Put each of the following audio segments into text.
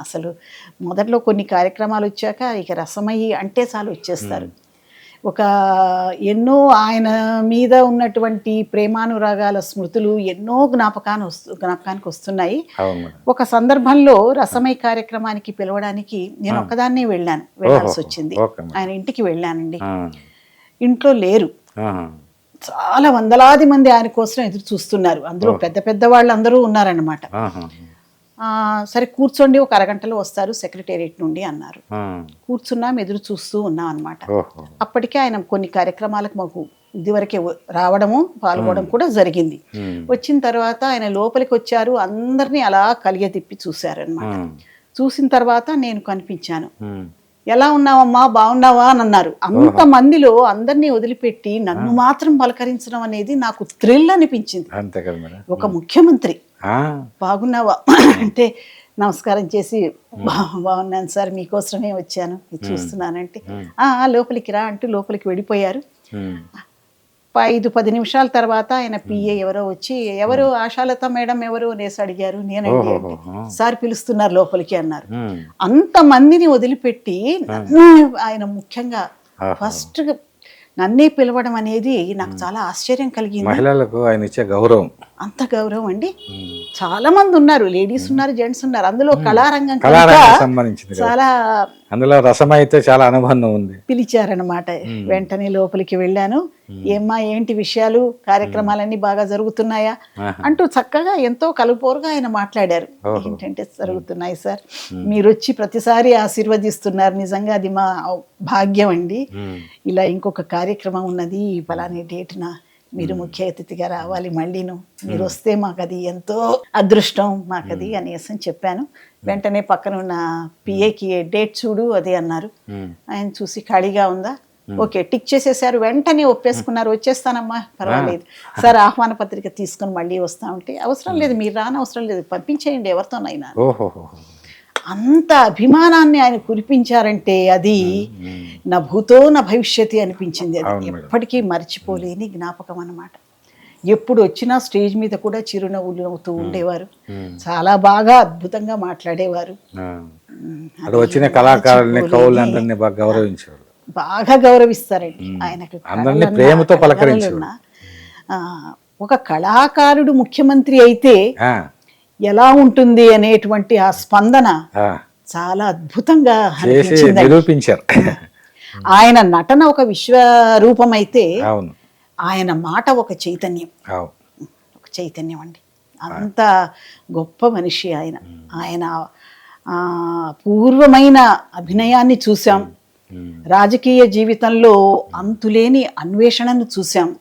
అసలు మొదట్లో కొన్ని కార్యక్రమాలు వచ్చాక ఇక రసమయ్యి అంటే చాలు వచ్చేస్తారు. ఒక ఎన్నో ఆయన మీద ఉన్నటువంటి ప్రేమానురాగాల స్మృతులు ఎన్నో జ్ఞాపకాన్ని వస్తు జ్ఞాపకానికి వస్తున్నాయి. ఒక సందర్భంలో రసమై కార్యక్రమానికి పిలవడానికి నేను ఒక్కదాన్నే వెళ్ళాను వెళ్ళాల్సి వచ్చింది. ఆయన ఇంటికి వెళ్ళానండి. ఇంట్లో లేరు. చాలా వందలాది మంది ఆయన కోసం ఎదురు చూస్తున్నారు. అందులో పెద్ద పెద్ద వాళ్ళు అందరూ. ఆ, సరే కూర్చోండి ఒక అరగంటలో వస్తారు సెక్రటేరియట్ నుండి అన్నారు. కూర్చున్నాం ఎదురు చూస్తూ ఉన్నాం అన్నమాట. ఓహో. అప్పటికే ఆయన కొన్ని కార్యక్రమాలకు మాకు ఇదివరకే రావడము పాల్గొనడం కూడా జరిగింది. వచ్చిన తర్వాత ఆయన లోపలికి వచ్చారు అందరినీ అలా కలిగే తిప్పి చూశారనమాట. చూసిన తర్వాత నేను కనిపించాను. ఎలా ఉన్నావమ్మా బాగున్నావా అని అన్నారు. అంత మందిలో అందరినీ వదిలిపెట్టి నన్ను మాత్రం పలకరించడం అనేది నాకు థ్రిల్ అనిపించింది. ఒక ముఖ్యమంత్రి. బాగున్నావా? అంటే నమస్కారం చేసి "బా- బాగున్నాను సార్ మీకోసమే వచ్చాను చూస్తున్నానంటే. "ఆ, ఆ, లోపలికి రా అంటూ లోపలికి వెళ్ళిపోయారు. ఐదు పది నిమిషాల తర్వాత ఆయన పిఏ ఎవరో వచ్చి ఎవరు ఆశాలత మేడం ఎవరు అనేసి అడిగారు నేనండి అంటే సార్ పిలుస్తున్నారు లోపలికి అన్నారు. అంత మందిని వదిలిపెట్టి నన్ను ఆయన ముఖ్యంగా ఫస్ట్ నన్నే పిలవడం అనేది నాకు చాలా ఆశ్చర్యం కలిగింది. మహిళలకు ఆయన ఇచ్చే గౌరవం. అంత గౌరవం అండి. చాలా మంది ఉన్నారు లేడీస్ ఉన్నారు జెంట్స్ ఉన్నారు. అందులో కళారంగం సంబంధించింది. చాలా అందులో రసం అయితే చాలా అనుబంధం ఉంది. పిలిచారనమాట వెంటనే లోపలికి వెళ్ళాను. ఏమ్మా ఏంటి విషయాలు? కార్యక్రమాలన్నీ బాగా జరుగుతున్నాయా. అంటూ చక్కగా ఎంతో కలుపోరుగా ఆయన మాట్లాడారు. ఏంటంటే జరుగుతున్నాయి సార్. మీరు వచ్చి ప్రతిసారి ఆశీర్వదిస్తున్నారు. నిజంగా అది మా భాగ్యం అండి. ఇలా ఇంకొక కార్యక్రమం ఉన్నది ఈ ఫలాని డేట్న మీరు ముఖ్య అతిథిగా రావాలి మళ్ళీను. మీరు వస్తే మాకు అది ఎంతో అదృష్టం మాకు అది అనేసి అని చెప్పాను వెంటనే పక్కన ఉన్న పిఏకి డేట్ చూడు అది అన్నారు. ఆయన చూసి ఖాళీగా ఉందా? ఓకే టిక్ చేసేసారు. వెంటనే ఒప్పేసుకున్నారు. వచ్చేస్తానమ్మా పర్వాలేదు. సార్ ఆహ్వాన పత్రిక తీసుకుని మళ్ళీ వస్తా ఉంటే అవసరం లేదు. మీరు రాని అవసరం లేదు. పంపించేయండి ఎవరితోనైనా. అంత అభిమానాన్ని ఆయన కురిపించారంటే అది నా భూతో నా భవిష్యత్తు అనిపించింది. అది. ఎప్పటికీ మర్చిపోలేని జ్ఞాపకం అన్నమాట. ఎప్పుడు వచ్చినా స్టేజ్ మీద కూడా చిరునవ్వులు నవ్వుతూ ఉండేవారు. చాలా బాగా అద్భుతంగా మాట్లాడేవారు. వచ్చిన కళాకారుల్ని కవులందరినీ బాగా గౌరవించారు బాగా గౌరవిస్తారండి. ఆయనకు అందరినీ ప్రేమతో ఒక కళాకారుడు ముఖ్యమంత్రి అయితే ఎలా ఉంటుంది అనేటువంటి ఆ స్పందన. చాలా అద్భుతంగా నిరూపించారు. ఆయన నటన ఒక విశ్వరూపం అయితే ఆయన మాట ఒక చైతన్యం. ఒక చైతన్యం అండి. అంత గొప్ప మనిషి ఆయన. ఆయన ఆ, పూర్వమైన అభినయాన్ని చూసాం. రాజకీయ జీవితంలో అంతులేని అన్వేషణను చూసాం.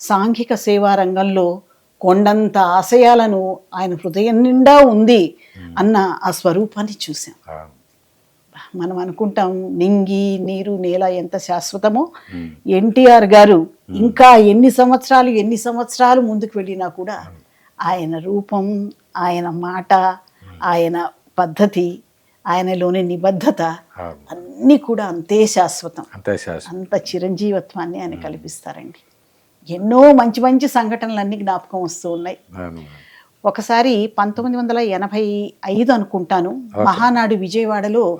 సాంఘిక సేవా రంగంలో కొండంత ఆశయాలను ఆయన హృదయం నిండా ఉంది అన్న ఆ స్వరూపాన్ని చూసాం. మనం అనుకుంటాం నింగి నీరు నేల ఎంత శాశ్వతమో. ఎన్టీఆర్ గారు ఇంకా ఎన్ని సంవత్సరాలు ఎన్ని సంవత్సరాలు ముందుకు వెళ్ళినా కూడా ఆయన రూపం ఆయన మాట ఆయన పద్ధతి ఆయనలోని నిబద్ధత. అన్నీ కూడా అంతే శాశ్వతం. అంత చిరంజీవత్వాన్ని ఆయన కల్పిస్తారండి. ఎన్నో మంచి మంచి సంఘటనలు అన్ని జ్ఞాపకం వస్తూ ఉన్నాయి. ఒకసారి పంతొమ్మిది వందల ఎనభై ఐదు అనుకుంటాను మహానాడు విజయవాడలో.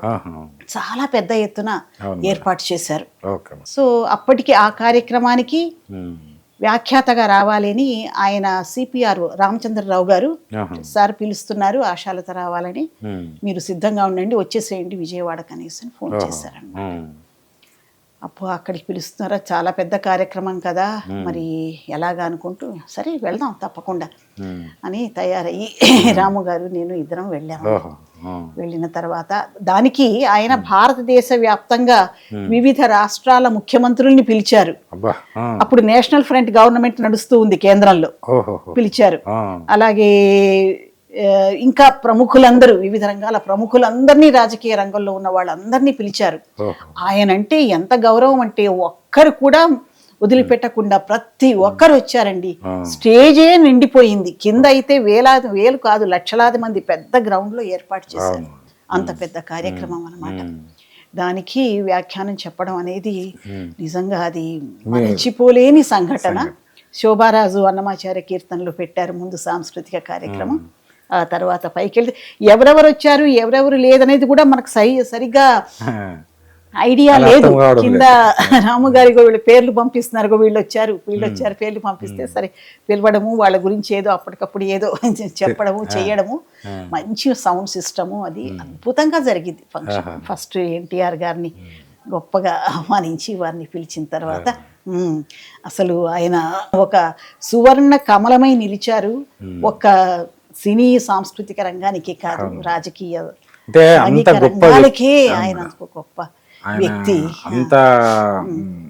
చాలా పెద్ద ఎత్తున. ఏర్పాటు చేశారు సో అప్పటికి ఆ కార్యక్రమానికి. వ్యాఖ్యాతగా రావాలని ఆయన సిపిఆర్ రామచంద్రరావు గారు. సార్ పిలుస్తున్నారు ఆశాలత రావాలని. మీరు సిద్ధంగా ఉండండి వచ్చేసేయండి విజయవాడ కనీసం ఫోన్ చేశారండి ఉమ్. అప్పుడు అక్కడికి పిలుస్తున్నారా? చాలా పెద్ద కార్యక్రమం కదా. మరి ఎలాగా అనుకుంటూ సరే వెళ్దాం తప్పకుండా. అని తయారయ్యి రాము గారు నేను ఇద్దరం వెళ్ళాము. వెళ్ళిన తర్వాత దానికి ఆయన భారతదేశ వ్యాప్తంగా వివిధ రాష్ట్రాల ముఖ్యమంత్రుల్ని పిలిచారు. అప్పుడు నేషనల్ ఫ్రంట్ గవర్నమెంట్ నడుస్తూ ఉంది కేంద్రంలో. పిలిచారు. అలాగే ఇంకా ప్రముఖులందరూ వివిధ రంగాల ప్రముఖులందరినీ రాజకీయ రంగంలో ఉన్న వాళ్ళందరినీ పిలిచారు. ఆయన అంటే ఎంత గౌరవం అంటే ఒక్కరు కూడా వదిలిపెట్టకుండా ప్రతి ఒక్కరు వచ్చారండి. స్టేజే నిండిపోయింది. కింద అయితే వేలాది వేలు కాదు లక్షలాది మంది పెద్ద గ్రౌండ్లో ఏర్పాటు చేశారు. అంత పెద్ద కార్యక్రమం అన్నమాట. దానికి వ్యాఖ్యానం చెప్పడం అనేది నిజంగా అది మర్చిపోలేని సంఘటన. శోభారాజు అన్నమాచార్య కీర్తనలు పెట్టారు ముందు సాంస్కృతిక కార్యక్రమం. ఆ తర్వాత పైకి వెళ్తే ఎవరెవరు వచ్చారు ఎవరెవరు లేదనేది కూడా మనకు సరి సరిగ్గా ఐడియా లేదు. కింద రాము గారి వీళ్ళు పేర్లు పంపిస్తున్నారు వీళ్ళు వచ్చారు వీళ్ళు వచ్చారు పేర్లు పంపిస్తే సరే పిలవడము వాళ్ళ గురించి ఏదో అప్పటికప్పుడు ఏదో చెప్పడము చేయడము మంచి సౌండ్ సిస్టము అది అద్భుతంగా జరిగింది ఫంక్షన్. ఫస్ట్ ఎన్టీఆర్ గారిని గొప్పగా ఆహ్వానించి వారిని పిలిచిన తర్వాత అసలు ఆయన ఒక సువర్ణ కమలమై నిలిచారు. ఒక సినీ సాంస్కృతిక రంగానికి కాదు రాజకీయ అంటే అంత గొప్ప ఆయన గొప్ప వ్యక్తి. అంత